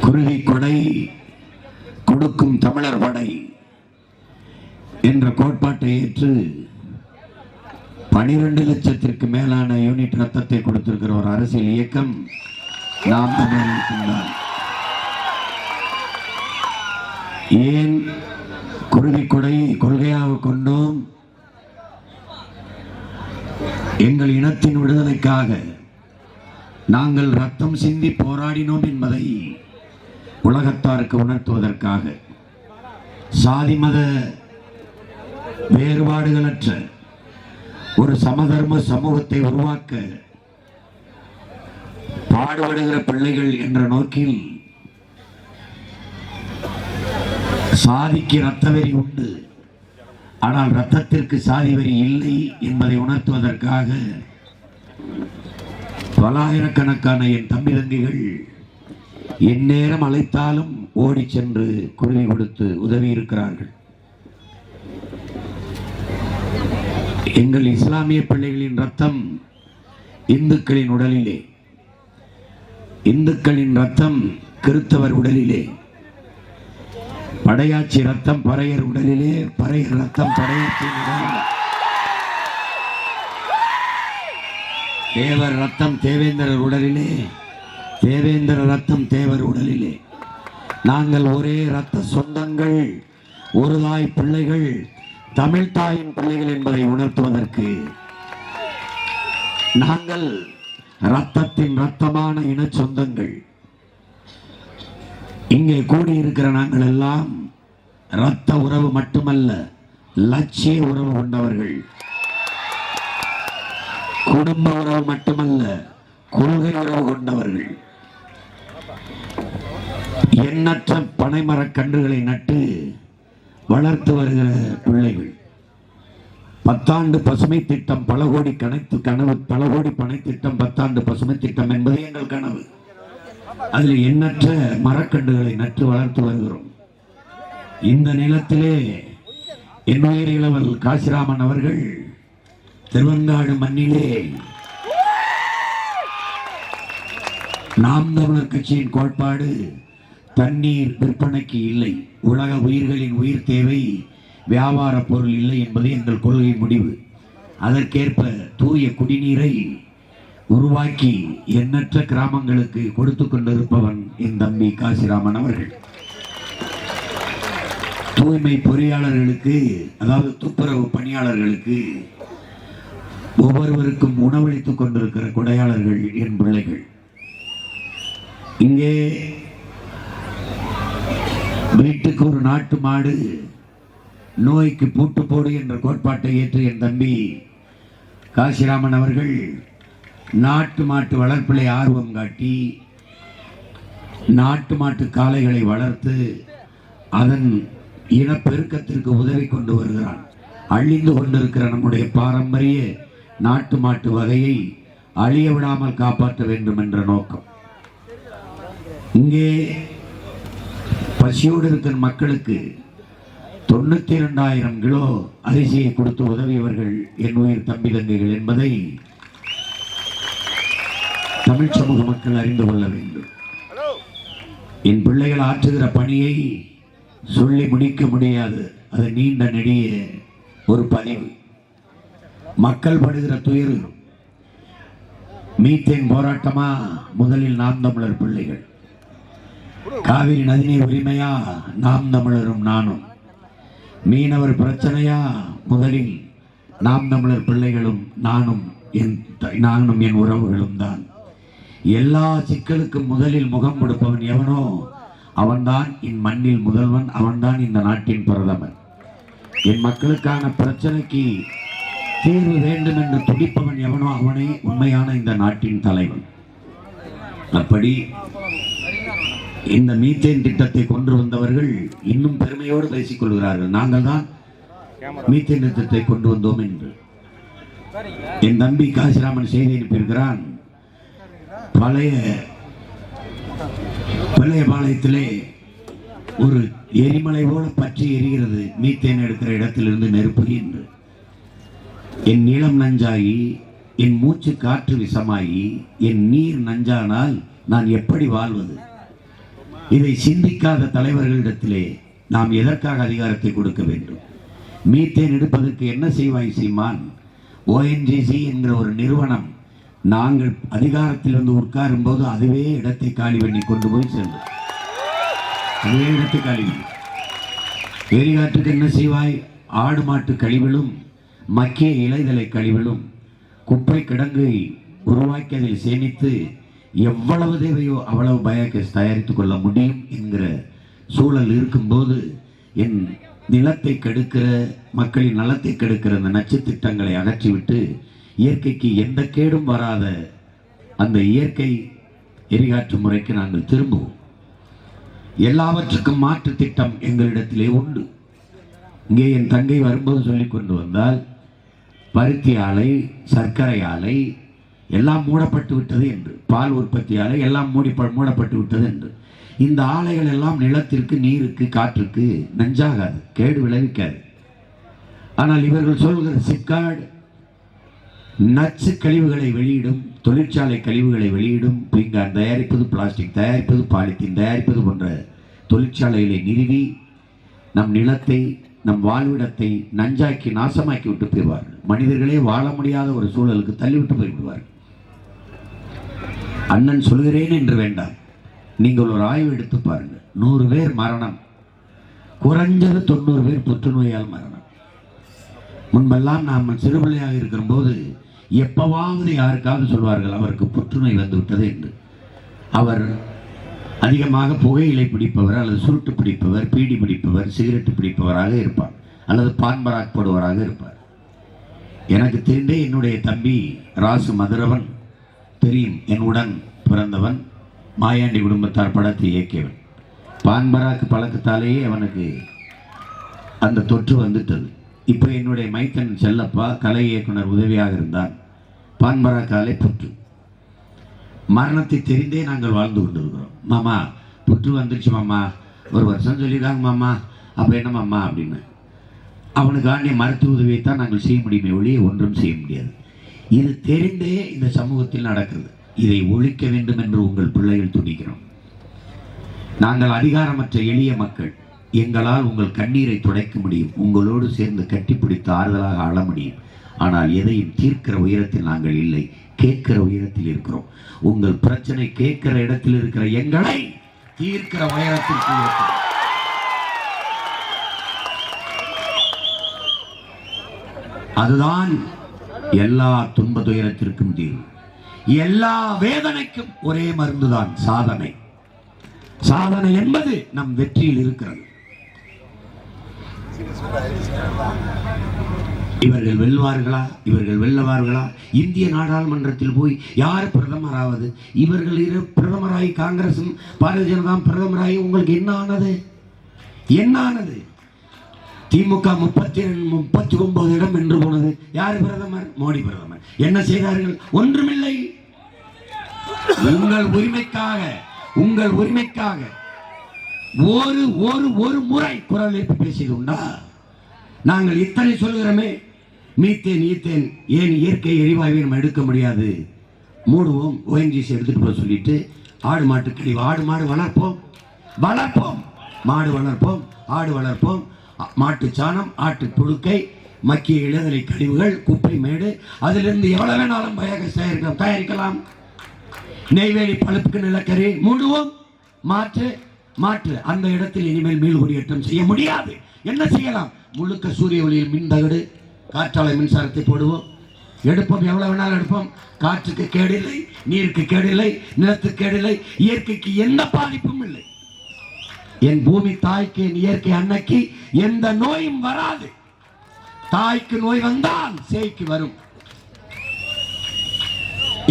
குருவி கொடை கொடுக்கும் தமிழர் படை என்ற கோட்பாட்டை ஏற்று பனிரெண்டு லட்சத்திற்கு மேலான யூனிட் ரத்தத்தை கொடுத்திருக்கிற ஒரு அரசியல் இயக்கம் நாம் தமிழகத்தில்தான் ஏன் குருவி கொடை கொள்கையாக கொண்டோம்? எங்கள் இனத்தின் விடுதலைக்காக நாங்கள் ரத்தம் சிந்தி போராடினோம் என்பதை உலகத்தாருக்கு உணர்த்துவதற்காக. சாதி மத வேறுபாடுகளற்ற ஒரு சமதர்ம சமூகத்தை உருவாக்க பாடுபடுகிற பிள்ளைகள் என்ற நோக்கில் சாதிக்கு இரத்த வெறி உண்டு. ஆனால் ரத்தத்திற்கு சாதி வரி இல்லை என்பதை உணர்த்துவதற்காக பலாயிரக்கணக்கான என் தம்பி தங்கிகள் எந்நேரம் அழைத்தாலும் ஓடி சென்று குருவி கொடுத்து உதவி இருக்கிறார்கள். எங்கள் இஸ்லாமிய பிள்ளைகளின் ரத்தம் இந்துக்களின் உடலிலே. இந்துக்களின் ரத்தம் கிறித்தவர் உடலிலே. படையாச்சி ரத்தம் பறையர் உடலிலே பறையர் ரத்தம் படையாச்சியின் உடலிலே. தேவர் ரத்தம் தேவேந்திரர் உடலிலே. தேவேந்திர ரத்தம் தேவர் உடலிலே. நாங்கள் ஒரே ரத்த சொந்தங்கள் ஒரு தாய் பிள்ளைகள் தமிழ் தாயின் பிள்ளைகள் என்பதை உணர்த்துவதற்கு நாங்கள் ரத்தத்தின் ரத்தமான இன சொந்தங்கள். இங்கே கூடியிருக்கிற நாங்கள் எல்லாம் இரத்த உறவு மட்டுமல்ல லட்சிய உறவு கொண்டவர்கள். குடும்ப உறவு மட்டுமல்ல கொள்கை உறவு கொண்டவர்கள். எண்ணற்ற பனைமரக் கன்றுகளை நட்டு வளர்த்து வருகிற பிள்ளைகள். பத்தாண்டு பசுமை திட்டம் பல கோடி கணக்கு கனவு பல கோடி பனை திட்டம் பத்தாண்டு பசுமை திட்டம் என்பது எங்கள் கனவு. அதில் எண்ணற்ற மரக்கன்றுகளை நட்டு வளர்த்து வருகிறோம். இந்த நிலத்திலே என் உயிர் இளவல் காசிராமன் அவர்கள் திருவங்காடு மண்ணிலே நாம் தமிழர் கட்சியின் கோட்பாடு தண்ணீர் விற்பனைக்கு இல்லை. உலக உயிர்களின் உயிர் தேவை வியாபார பொருள் இல்லை என்பது எங்கள் கொள்கை முடிவு. அதற்கேற்ப தூய குடிநீரை உருவாக்கி எண்ணற்ற கிராமங்களுக்கு கொடுத்து கொண்டிருப்பவன் என் தம்பி காசிராமன் அவர்கள். தூய்மை பொறியாளர்களுக்கு அதாவது துப்புரவு பணியாளர்களுக்கு ஒவ்வொருவருக்கும் உணவளித்துக் கொண்டிருக்கிற கொடையாளர்கள் என் பிள்ளைகள். இங்கே வீட்டுக்கு ஒரு நாட்டு மாடு நோய்க்கு பூட்டு போடு என்ற கோட்பாட்டை ஏற்று என் தம்பி காசிராமன் அவர்கள் நாட்டு மாட்டு வளர்ப்பிலை ஆர்வம் காட்டி நாட்டு மாட்டு காளைகளை வளர்த்து அதன் இனப்பெருக்கத்திற்கு உதவி கொண்டு வருகிறான். அழிந்து கொண்டிருக்கிற நம்முடைய பாரம்பரிய நாட்டு மாட்டு வகையை அழிய விடாமல் காப்பாற்ற வேண்டும் என்ற நோக்கம். இங்கே பசியோடு இருக்கிற மக்களுக்கு தொண்ணூத்தி இரண்டாயிரம் கிலோ அரிசியை கொடுத்து உதவியவர்கள் என் உயிர் தம்பி தங்கைகள் என்பதை தமிழ் சமூக மக்கள் அறிந்து கொள்ள வேண்டும். என் பிள்ளைகள் ஆற்றுகிற பணியை சொல்லி முடிக்க முடியாது. அது நீண்ட நெடிய ஒரு பதிவு. மக்கள் படுகிற துயர். மீத்தேன் போராட்டமா முதலில் நாம் தமிழர் பிள்ளைகள். காவிரி நதிநீர் உரிமையா? நாம் தமிழரும் நானும். மீனவர் பிரச்சனையா? முதலில் நாம் தமிழர் பிள்ளைகளும் நானும் என் த- நானும் என் உறவுகளும் தான். எல்லா சிக்கலுக்கும் முதலில் முகம் கொடுப்பவன் எவனோ அவன்தான் என் மண்ணில் முதல்வன் அவன்தான் இந்த நாட்டின் பிரதமர். என் மக்களுக்கான பிரச்சனைக்கு தீர்வு வேண்டும் என்று துடிப்பவன் எவனோ அவனே உண்மையான இந்த நாட்டின் தலைவன். அப்படி இந்த மீத்தேன் திட்டத்தை கொண்டு வந்தவர்கள் இன்னும் பெருமையோடு பேசிக் கொள்கிறார்கள். நாங்கள் தான் மீத்தேன் திட்டத்தை கொண்டு வந்தோம் என்று. என் தம்பி காசிராமன் செய்தி அனுப்பியிருக்கிறான். பழைய பழைய பாளையத்திலே ஒரு எரிமலை போல பற்றி எரிகிறது. மீத்தேன் எடுக்கிற இடத்திலிருந்து நெருப்பு என்று. என் நீளம் நஞ்சாகி என் மூச்சு காற்று விஷமாகி என் நீர் நஞ்சானால் நான் எப்படி வாழ்வது? இதை சிந்திக்காத தலைவர்களிடத்திலே நாம் எதற்காக அதிகாரத்தை கொடுக்க வேண்டும்? மீத்தேன் எடுப்பதற்கு என்ன செய்வாய் சீமான்? ஓஎன்ஜிசி என்கிற ஒரு நிறுவனம் நாங்கள் அதிகாரத்தில் வந்து உட்காரும் போது அதுவே இடத்தை காலி பண்ணி கொண்டு போய் செல்லும் அதுவே இடத்தை காலி பண்ணி. எரிகாற்றுக்கு என்ன செய்வாய்? ஆடு மாட்டு கழிவிலும் மக்கிய இலைதலை கழிவிலும் குப்பை கிடங்கை உருவாக்கி அதில் சேமித்து எவ்வளவு தேவையோ அவ்வளவு பயோகேஸ் தயாரித்துக் கொள்ள முடியும் என்கிற சூழல் இருக்கும்போது என் நிலத்தை கெடுக்கிற மக்களின் நலத்தை கெடுக்கிற அந்த நச்சு திட்டங்களை அகற்றிவிட்டு இயற்கைக்கு எந்த கேடும் வராத அந்த இயற்கை எரிகாற்று முறைக்கு நாங்கள் திரும்புவோம். எல்லாவற்றுக்கும் மாற்று திட்டம் எங்களிடத்திலே உண்டு. இங்கே என் தங்கை வரும்போது சொல்லி கொண்டு வந்தால் பருத்தி ஆலை சர்க்கரை ஆலை எல்லாம் மூடப்பட்டு விட்டது என்று. பால் உற்பத்தி ஆலை எல்லாம் மூடி மூடப்பட்டு விட்டது என்று. இந்த ஆலைகள் எல்லாம் நிலத்திற்கு நீருக்கு காற்றுக்கு நஞ்சாகாது கேடு விளைவிக்காது. ஆனால் இவர்கள் சொல்கிற சிக்காடு நச்சு கழிவுகளை வெளியிடும் தொழிற்சாலை கழிவுகளை வெளியிடும் பீங்கான் தயாரிப்பது பிளாஸ்டிக் தயாரிப்பது பாலித்தீன் தயாரிப்பது போன்ற தொழிற்சாலைகளை நிறுவி நம் நிலத்தை நம் வாழ்விடத்தை நஞ்சாக்கி நாசமாக்கி விட்டு போய்வார்கள். மனிதர்களே வாழ முடியாத ஒரு சூழலுக்கு தள்ளிவிட்டு போய்விடுவார்கள். அண்ணன் சொல்கிறேன் என்று வேண்டாம். நீங்கள் ஒரு ஆய்வு எடுத்து பாருங்கள். நூறு பேர் மரணம். குறைஞ்சது தொண்ணூறு பேர் புற்றுநோயால் மரணம். முன்பெல்லாம் நாம் சிறுபிள்ளையாக இருக்கும்போது எப்பவாவது யாருக்காவது சொல்வார்கள் அவருக்கு புற்றுநோய் வந்துவிட்டது என்று. அவர் அதிகமாக புகையிலை பிடிப்பவர் அல்லது சுருட்டு பிடிப்பவர் பீடி பிடிப்பவர் சிகரெட்டு பிடிப்பவராக இருப்பார் அல்லது பான்பராக்படுவராக இருப்பார். எனக்கு தெரிந்தே என்னுடைய தம்பி ராசு மதுரவன் தெரியும் என்னுடன் பிறந்தவன் மாயாண்டி குடும்பத்தார் படத்தை இயக்கியவன். பான்பராக்கு பழக்கத்தாலேயே அவனுக்கு அந்த தொற்று வந்துட்டது. இப்போ என்னுடைய மைத்தன் செல்லப்பா கலை இயக்குனர் உதவியாக இருந்தான். பான்பராக்காலே புற்று. மரணத்தை தெரிந்தே நாங்கள் வாழ்ந்து கொண்டிருக்கிறோம். மாமா புற்று வந்துருச்சு மாமா. ஒரு வருஷம் சொல்லிடுறாங்க மாமா. அப்போ என்ன மாமா அப்படின்னு. அவனுக்காண்டிய மருத்துவ உதவியை தான் நாங்கள் செய்ய முடியுமே ஒழிய ஒன்றும் செய்ய முடியாது. இது தெரிந்தே இந்த சமூகத்தில் நடக்கிறது இதை ஒழிக்க வேண்டும் என்று உங்கள் பிள்ளைகள் துடிக்கிறோம் நாங்கள் அதிகாரமற்ற எளிய மக்கள். எங்களால் உங்கள் கண்ணீரை துடைக்க முடியும். உங்களோடு சேர்ந்து கட்டிப்பிடித்து ஆறுதலாக ஆள முடியும். ஆனால் எதையும் தீர்க்கிற உயரத்தில் நாங்கள் இல்லை. கேட்கிற உயரத்தில் இருக்கிறோம். உங்கள் பிரச்சனை கேட்கிற இடத்தில் இருக்கிற எங்களை தீர்க்கிற உயரத்திற்கு உயர்த்தும். அதுதான் எல்லா துன்ப துயரத்திற்கும் தீர்வு எல்லா வேதனைக்கும் ஒரே மருந்துதான் சாதனை. சாதனை என்பது நம் வெற்றியில் இருக்கிறது. இவர்கள் வெல்வார்களா? இவர்கள் வெல்லவார்களா? இந்திய நாடாளுமன்றத்தில் போய் யார் பிரதமராவது? இவர்கள் இரு பிரதமராகி காங்கிரசும் பாரதிய ஜனதா பிரதமராகி உங்களுக்கு என்ன ஆனது என்ன ஆனது திமுக முப்பத்தி முப்பத்தி ஒன்பது இடம் என்று போனது. யார் பிரதமர்? மோடி பிரதமர். என்ன செய்தார்கள்? ஒன்றுமில்லை. உங்கள் உரிமைக்காக உங்கள் உரிமைக்காக ஒரு ஒரு ஒரு முறை குரல் எழுப்பி பேசியது உண்டா? நாங்கள் இத்தனை சொல்கிறோமே மீத்தேன் ஈத்தேன் ஏன் இயற்கை எரிவாயுவை நம்ம எடுக்க முடியாது? மூடுவோம் ஓஎன்ஜிசி எடுத்துட்டு போக சொல்லிட்டு ஆடு மாட்டு கழிவு ஆடு மாடு வளர்ப்போம். வளர்ப்போம். மாடு வளர்ப்போம் ஆடு வளர்ப்போம். மாட்டு சாணம் ஆட்டு புழுக்கை மக்கிய இளநிலை கழிவுகள் குப்பை மேடு அதிலிருந்து எவ்வளவு வேணாலும் பயோகேஸ் தயாரிக்கலாம். தயாரிக்கலாம். நெய்வேலி பழுப்புக்கு நிலக்கரி. மூடுவோம். மாற்று மாற்று. அந்த இடத்தில் இனிமேல் மீள் குடியேற்றம் செய்ய முடியாது. என்ன செய்யலாம்? முழுக்க சூரிய ஒளியில் மின் தகடு காற்றாலை மின்சாரத்தை போடுவோம். எடுப்போம். எவ்வளவு வேணாலும் எடுப்போம். காற்றுக்கு கேடில்லை நீருக்கு கேடில்லை நிலத்துக்கு கேடில்லை இயற்கைக்கு எந்த பாதிப்பும் இல்லை. என் பூமி தாய்க்கு என் இயற்கை அன்னைக்கு எந்த நோயும் வராது. தாய்க்கு நோய் வந்தால் சேய்க்கு வரும்.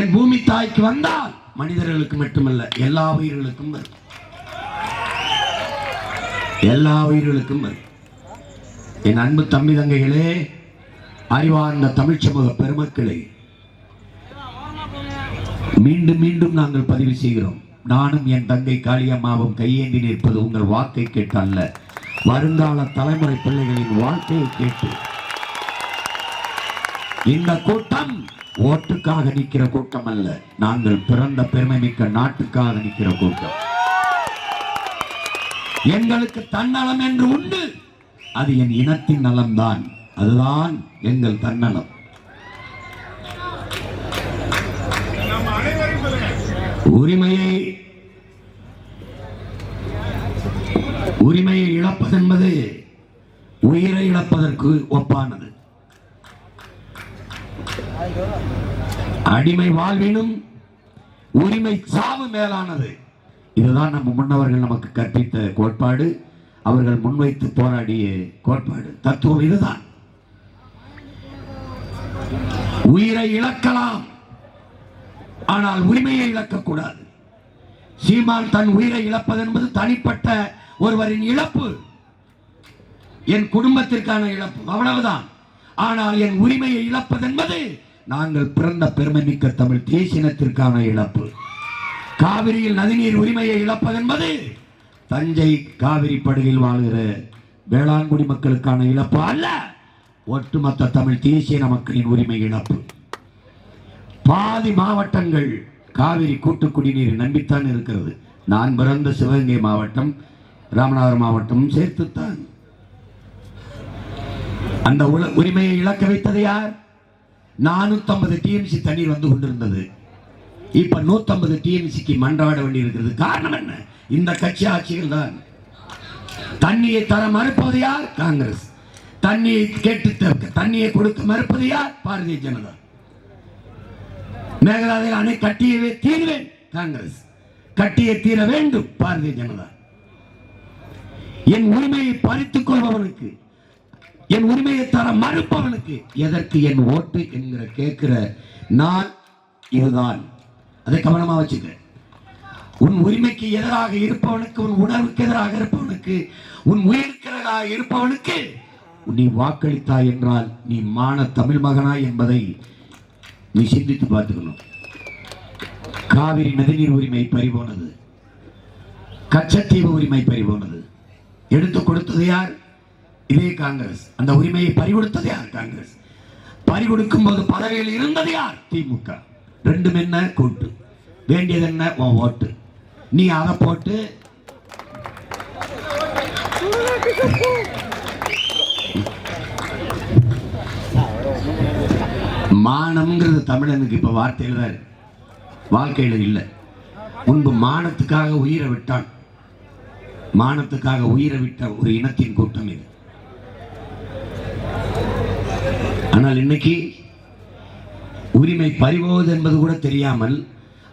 என் பூமி தாய்க்கு வந்தால் மனிதர்களுக்கு மட்டுமல்ல எல்லா உயிர்களுக்கும் வரும். எல்லா உயிர்களுக்கும் வரும். என் அன்பு தம்பி தங்கைகளே அறிவார்ந்த தமிழ் சமூக பெருமக்களை மீண்டும் மீண்டும் நாங்கள் பதிவு செய்கிறோம். நானும் என் தங்கை காளியம்மாவும் கையேந்தி நிற்பது உங்கள் வாக்கை கேட்டு அல்ல வருங்கால தலைமுறை பிள்ளைகளின் வாழ்க்கையை கேட்டு. இந்த கூட்டம் ஓட்டுக்காக நிற்கிற கூட்டம் அல்ல. நாங்கள் பிறந்த பெருமை மிக்க நாட்டுக்காக நிற்கிற கூட்டம். எங்களுக்கு தன்னலம் என்று உண்டு. அது என் இனத்தின் நலம்தான். அதுதான் எங்கள் தன்னலம். உரிமையை உரிமையை இழப்பதென்பது உயிரை இழப்பதற்கு ஒப்பானது. அடிமை வாழ்வினும் உரிமை சாவு மேலானது. இதுதான் நம்ம முன்னவர்கள் நமக்கு கற்பித்த கோட்பாடு. அவர்கள் முன்வைத்து போராடிய கோட்பாடு. தத்துவம் இதுதான். உயிரை இழக்கலாம். ஆனால் உரிமையை இழக்கக்கூடாது. சீமான் தன் உயிரை இழப்பது என்பது தனிப்பட்ட ஒருவரின் இழப்பு. என் குடும்பத்திற்கான இழப்பு அவ்வளவுதான். ஆனால் என் உரிமையை இழப்பது என்பது நாங்கள் பிறந்த பெருமை மிக்க தமிழ் தேசினத்திற்கான இழப்பு. காவிரியில் நதிநீர் உரிமையை இழப்பது என்பது தஞ்சை காவிரி படுகையில் வாழ்கிற வேளாண்குடி மக்களுக்கான இழப்பு அல்ல. ஒட்டுமொத்த தமிழ் தேசிய மக்களின் உரிமை இழப்பு. பாதி மாவட்டங்கள். காவிரி கூட்டு குடிநீர் நம்பித்தான் இருக்கிறது. நான் பிறந்த சிவகங்கை மாவட்டம் ராமநாதபுரம் மாவட்டமும் சேர்த்துத்தான். அந்த உல- உரிமையை இழக்க வைத்தது யார்? நானூத்தம்பது டிஎம்சி தண்ணீர் வந்து கொண்டிருந்தது. இப்ப நூத்தம்பது டிஎம்சிக்கு மன்றாட வேண்டியிருக்கிறது. காரணம் என்ன? இந்த கட்சி ஆட்சிகள் தான் தண்ணியை தர மறுப்பது யார்? காங்கிரஸ். தண்ணியை கேட்டு தண்ணியை கொடுக்க மறுப்பது யார்? பாரதிய ஜனதா. மேகதாதுவில் அணை கட்டியவே தீர்வேன். காங்கிரஸ் கட்டிய தீர வேண்டும் பாரதிய ஜனதா. என் உரிமையை பறித்துக் கொள்பவனுக்கு என் உரிமையை தர மறுப்பவனுக்கு எதற்கு என் ஓட்டு என்கிற கேட்கிற நான் இதுதான். அதை கவனமா வச்சுக்க. உன் உரிமைக்கு எதிராக இருப்பவனுக்கு உன் உணர்வுக்கு எதிராக இருப்பவனுக்கு உன் உயிருக்கு எதிராக இருப்பவனுக்கு நீ வாக்களித்தாய் என்றால் நீ மான தமிழ் மகனா என்பதை நீ சிந்தித்து பார்த்துக்கணும். காவிரி நதிநீர் உரிமை பறிபோனது. கச்சத்தீவு உரிமை பறிபோனது. எடுத்து கொடுத்தது யார்? இதே காங்கிரஸ். அந்த உரிமையை பறிகொடுத்தது யார்? காங்கிரஸ். பறிகொடுக்கும் போது பதவியில் இருந்தது யார்? திமுக. ரெண்டும் என்ன? கூட்டு. வேண்டியது என்ன? உன் ஓட்டு. நீ அதை போட்டு மானம்ங்கிறது தமிழனுக்கு இப்போ வார்த்தையில் தான் வாழ்க்கையில் இல்லை. முன்பு மானத்துக்காக உயிரை விட்டான். மானத்துக்காக உயிரை விட்ட ஒரு இனத்தின் கூட்டம் இது. ஆனால் இன்னைக்கு உரிமை பறிவோது என்பது கூட தெரியாமல்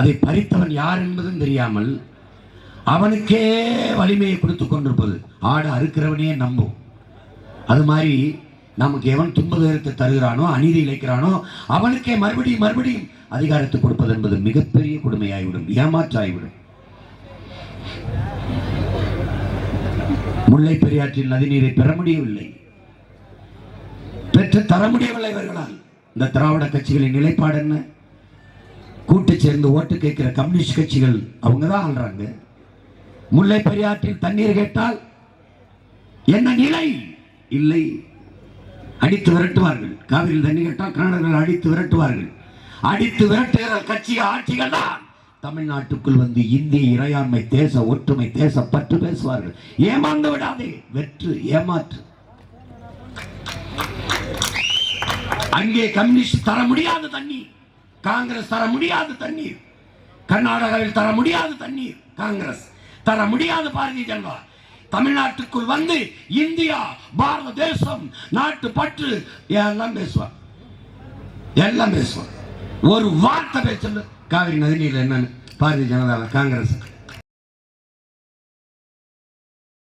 அதை பறித்தவன் யார் என்பதும் தெரியாமல் அவனுக்கே வலிமையை கொடுத்து கொண்டிருப்பது. ஆடு அறுக்கிறவனே நம்பும். அது மாதிரி நமக்கு எவன் துன்ப தருகிறானோ அநீதி இழைக்கிறானோ அவனுக்கே மறுபடியும் மறுபடியும் அதிகாரத்தை கொடுப்பது என்பது மிகப்பெரிய கொடுமையாகிவிடும் ஏமாற்றாகிவிடும் முல்லை பெரியாற்றில் நதிநீரை பெற முடியவில்லை. பெற்று தர முடியவில்லை இவர்களால். இந்த திராவிட கட்சிகளின் நிலைப்பாடு என்ன? கூட்டு சேர்ந்து ஓட்டு கேட்கிற கம்யூனிஸ்ட் கட்சிகள் அவங்க தான் ஆள்றாங்க. முல்லை பெரியாற்றில் தண்ணீர் கேட்டால் என்ன நிலை? இல்லை. அடித்து விரட்டுவார்கள். காவிரியில் தண்ணி கேட்டால் கன்னடர்கள் அடித்து விரட்டுவார்கள். அடித்து விரட்டுகிற கட்சி ஆட்சிகள் தான். தமிழ்நாட்டுக்குள் வந்து இந்திய இறையாண்மை தேச ஒற்றுமை தேச பற்று பேசுவார்கள். ஏமாந்து விடாதே. வெற்று ஏமாற்று. அங்கே கம்யூனிஸ்ட் தர முடியாத தண்ணீர். காங்கிரஸ் தர முடியாத தண்ணீர். கர்நாடகாவில் தர முடியாத தண்ணீர். காங்கிரஸ் தர முடியாத பாரதிய ஜனதா. தமிழ்நாட்டுக்குள் வந்து இந்தியா பாரத தேசம் நாட்டு பற்று எல்லாம் பேசுவார். எல்லாம் பேசுவார். ஒரு வார்த்தை பேசல காவிரி நதிநீர் என்னன்னு பாரதிய ஜனதா காங்கிரஸ்.